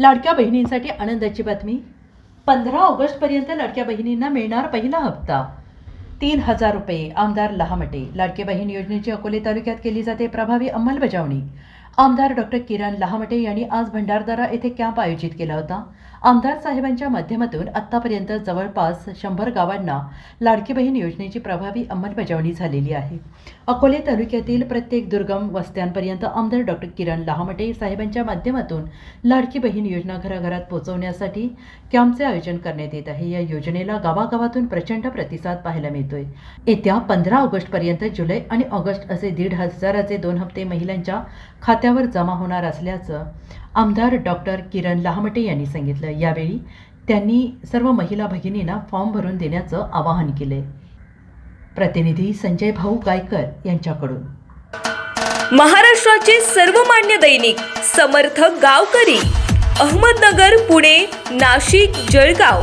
लाडक्या बहिणींसाठी आनंदाची बातमी. पंधरा ऑगस्टपर्यंत लाडक्या बहिणींना मिळणार पहिला हप्ता. तीन हजार रुपये आमदार लहामटे. लाडक्या बहीण योजनेची अकोले तालुक्यात केली जाते प्रभावी अंमलबजावणी. आमदार डॉक्टर किरण लहामटे यांनी आज भंडारदारा येथे कॅम्प आयोजित केला होता. आमदार साहेबांच्या माध्यमातून आत्तापर्यंत जवळपास शंभर गावांना लाडकी बहीण योजनेची प्रभावी अंमलबजावणी झालेली आहे. अकोले तालुक्यातील प्रत्येक दुर्गम वस्त्यांपर्यंत आमदार डॉक्टर किरण लहामटे साहेबांच्या माध्यमातून लाडकी बहीण योजना घराघरात पोहोचवण्यासाठी कॅम्पचे आयोजन करण्यात येत आहे. या योजनेला गावागावातून प्रचंड प्रतिसाद पाहायला मिळतोय. येत्या पंधरा ऑगस्टपर्यंत जुलै आणि ऑगस्ट असे दीड हजाराचे दोन हप्ते महिलांच्या रस्त्यावर जमा होणार असल्याचं आमदार डॉक्टर किरण लहामटे यांनी सांगितलं. यावेळी त्यांनी सर्व महिला भगिनींना फॉर्म भरून देण्याचं आवाहन केले. प्रतिनिधी संजय भाऊ गायकर यांच्याकडून. महाराष्ट्राचे सर्वमान्य दैनिक समर्थ गावकरी अहमदनगर पुणे नाशिक जळगाव.